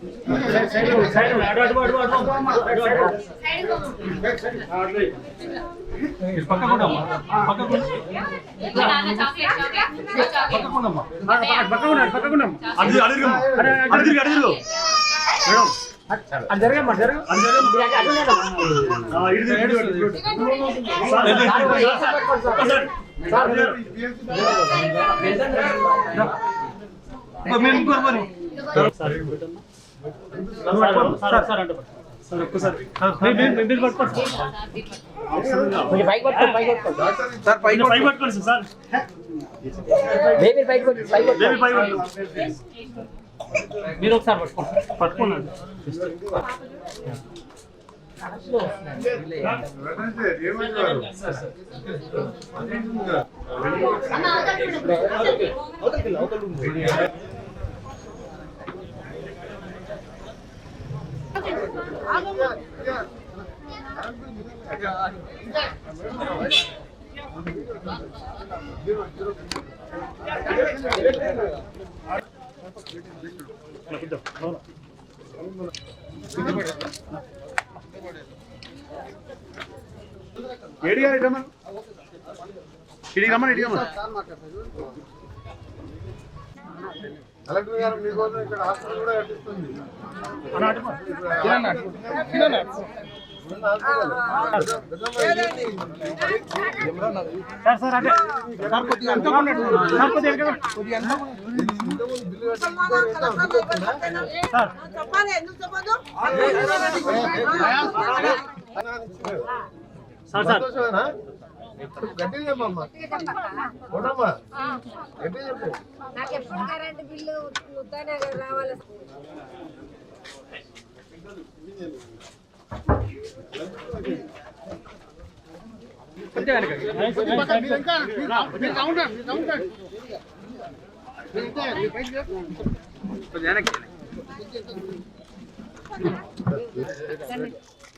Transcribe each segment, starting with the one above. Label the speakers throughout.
Speaker 1: Madam sir మరి sir sir అంటే sir ఒక్కసారి మీరు మీరు పట్టుకోండి.
Speaker 2: కొంచెం పైకి పట్టుకోండి పైకి పట్టుకోండి
Speaker 3: సార్ పైకి
Speaker 1: పై పట్టుకోండి సార్
Speaker 2: బేబీ పైకి పట్టుకోండి పైకి
Speaker 1: బేబీ
Speaker 2: పట్టుకోండి
Speaker 1: పై పట్టుకోండి మీరు ఒకసారి పట్టుకోండి పట్టుకోండి
Speaker 3: ఏమంటారు?
Speaker 1: ఏడిగా రమ్మని ఇడికి రమ్మని
Speaker 3: కలెక్టర్ గారు మీకోసం ఇక్కడ హాస్పిటల్ కూడా కట్టిస్తుంది.
Speaker 1: Sir sir. అంటే
Speaker 3: చెప్పమ్మా. ఉండమ్మా గట్టి చెప్పు.
Speaker 4: నాకు ఎప్పుడు కరెంట్ బిల్లు ముద్దానే రావాలి
Speaker 3: అందరూ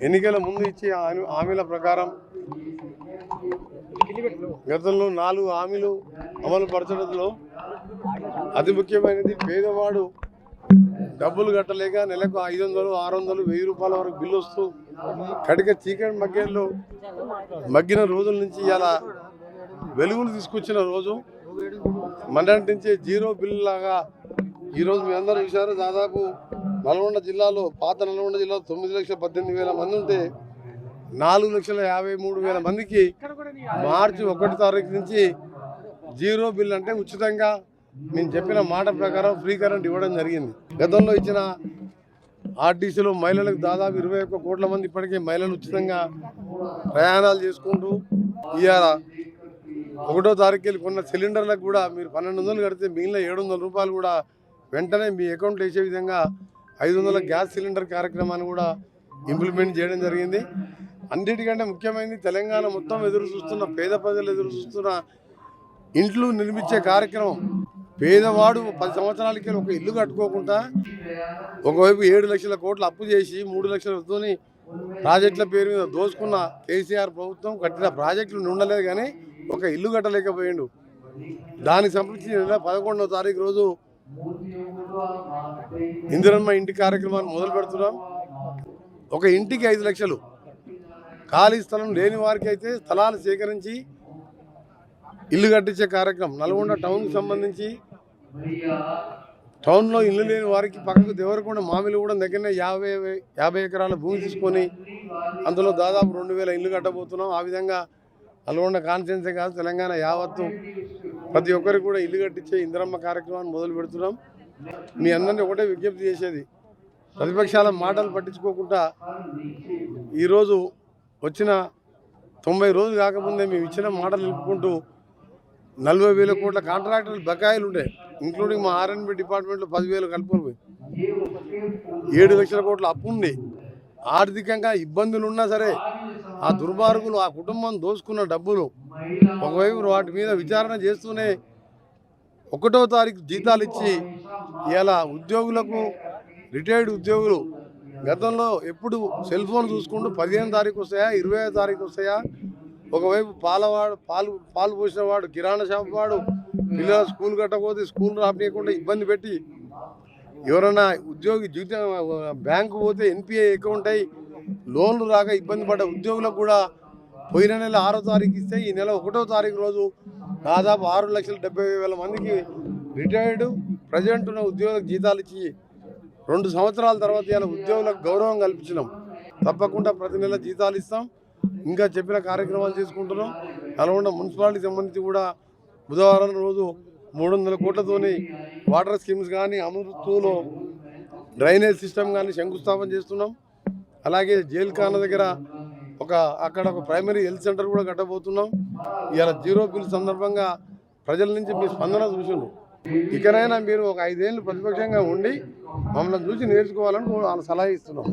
Speaker 3: ఎన్నికల ముందు ఇచ్చే హామీల ప్రకారం గతంలో నాలుగు హామీలు అమలు పరచడంలో అతి ముఖ్యమైనది పేదవాడు డబ్బులు కట్టలేక నెలకు ఐదు వందలు ఆరు వందలు వెయ్యి రూపాయల వరకు బిల్లు వస్తూ కడిక చీకటి మగ్గేళ్ళు మగ్గిన రోజుల నుంచి ఇలా వెలుగులు తీసుకొచ్చిన రోజు మండంటించే జీరో బిల్లు లాగా ఈరోజు మీ అందరూ చూశారు. దాదాపు నల్గొండ జిల్లాలో పాత నల్గొండ జిల్లాలో తొమ్మిది లక్షల పద్దెనిమిది వేల మంది ఉంటే నాలుగు లక్షల యాభై మూడు వేల మందికి మార్చి ఒకటి తారీఖు నుంచి జీరో బిల్ అంటే ఉచితంగా మేము చెప్పిన మాట ప్రకారం ఫ్రీ కరెంట్ ఇవ్వడం జరిగింది. గతంలో ఇచ్చిన ఆర్టీసీలో మహిళలకు దాదాపు ఇరవై ఒక్క కోట్ల మంది ఇప్పటికే మహిళలు ఉచితంగా ప్రయాణాలు చేసుకుంటూ ఇవాళ ఒకటో తారీఖు వెళ్ళి కొన్న సిలిండర్లకు కూడా మీరు పన్నెండు వందలు కడితే మిగిలిన ఏడు వందల రూపాయలు కూడా వెంటనే మీ అకౌంట్లో వేసే విధంగా ఐదు వందల గ్యాస్ సిలిండర్ కార్యక్రమాన్ని కూడా ఇంప్లిమెంట్ చేయడం జరిగింది. అన్నిటికంటే ముఖ్యమైనది తెలంగాణ మొత్తం ఎదురు చూస్తున్న పేద ప్రజలు ఎదురు చూస్తున్న ఇంట్లు నిర్మించే కార్యక్రమం. పేదవాడు పది సంవత్సరాలకి ఒక ఇల్లు కట్టుకోకుండా ఒకవైపు ఏడు లక్షల కోట్లు అప్పు చేసి మూడు లక్షలతోని ప్రాజెక్టుల పేరు మీద దోచుకున్న కేసీఆర్ ప్రభుత్వం కట్టిన ప్రాజెక్టులు ఉండలేదు కానీ ఒక ఇల్లు కట్టలేకపోయిండు. దానికి సంబంధించి పదకొండవ తారీఖు రోజు ఇందిరమ్మ ఇంటి కార్యక్రమాన్ని మొదలు పెడుతున్నాం. ఒక ఇంటికి ఐదు లక్షలు. ఖాళీ స్థలం లేని వారికి అయితే స్థలాలు సేకరించి ఇల్లు కట్టించే కార్యక్రమం. నల్గొండ టౌన్కి సంబంధించి టౌన్లో ఇల్లు లేని వారికి పక్కకు దేవరకొండ మామిలు కూడా దగ్గరనే యాభై యాభై ఎకరాల భూమి తీసుకొని అందులో దాదాపు రెండు వేల ఇల్లు కట్టబోతున్నాం. ఆ విధంగా నల్గొండ కాన్స్టిట్యున్సీ కాదు తెలంగాణ యావత్తు ప్రతి ఒక్కరికి కూడా ఇల్లు కట్టించే ఇందిరమ్మ కార్యక్రమాన్ని మొదలు పెడుతున్నాం. మీ అందరినీ ఒకటే విజ్ఞప్తి చేసేది ప్రతిపక్షాల మాటలు పట్టించుకోకుండా ఈరోజు వచ్చిన తొంభై రోజులు కాకముందే మేము ఇచ్చిన మాటలు నిలుపుకుంటూ నలభై వేల కోట్ల కాంట్రాక్టర్లు బకాయిలు ఉండే ఇంక్లూడింగ్ మా ఆర్ఎన్బి డిపార్ట్మెంట్లో పదివేలు కలుపుకొని ఏడు లక్షల కోట్ల అప్పు ఉంది ఆర్థికంగా ఇబ్బందులు ఉన్నా సరే ఆ దుర్మార్గులు ఆ కుటుంబం దోసుకున్న డబ్బులు ఒకవైపు వాటి మీద విచారణ చేస్తూనే ఒకటో తారీఖు జీతాలు ఇచ్చి ఇలా ఉద్యోగులకు రిటైర్డ్ ఉద్యోగులు గతంలో ఎప్పుడు సెల్ ఫోన్ చూసుకుంటూ పదిహేను తారీఖు వస్తాయా ఇరవై తారీఖు వస్తాయా? ఒకవైపు పాలవాడు పాలు పాలు పోసిన వాడు కిరాణా షాప్ వాడు పిల్లల స్కూల్ కట్టకపోతే స్కూల్ రాపనీయకుండా ఇబ్బంది పెట్టి ఎవరైనా ఉద్యోగి జీతం బ్యాంకు పోతే ఎన్పిఐ అకౌంట్ అయి లోన్లు రాక ఇబ్బంది పడ్డ ఉద్యోగులకు కూడా పోయిన నెల ఆరో తారీఖు ఇస్తే ఈ నెల ఒకటో తారీఖు రోజు దాదాపు ఆరు లక్షల డెబ్బై వేల మందికి రిటైర్డు ప్రజెంట్ ఉన్న ఉద్యోగులకు జీతాలు ఇచ్చి రెండు సంవత్సరాల తర్వాత ఇలా ఉద్యోగులకు గౌరవం కల్పించినాం. తప్పకుండా ప్రతి నెల జీతాలు ఇస్తాం. ఇంకా చెప్పిన కార్యక్రమాలు చేసుకుంటున్నాం. నల్గొండ మున్సిపాలిటీకి సంబంధించి కూడా బుధవారం రోజు మూడు వందల కోట్లతోని వాటర్ స్కీమ్స్ కానీ అమృత్తులో డ్రైనేజ్ సిస్టమ్ కానీ శంకుస్థాపన చేస్తున్నాం. అలాగే జైలు ఖానా దగ్గర ఒక అక్కడ ఒక ప్రైమరీ హెల్త్ సెంటర్ కూడా కట్టబోతున్నాం. ఇలా జీరో బిల్ సందర్భంగా ప్రజల నుంచి మీ స్పందన చూసిండు ఇకనైనా మీరు ఒక ఐదేళ్ళు ప్రతిపక్షంగా ఉండి మమ్మల్ని చూసి నేర్చుకోవాలని వాళ్ళ సలహా ఇస్తున్నాం.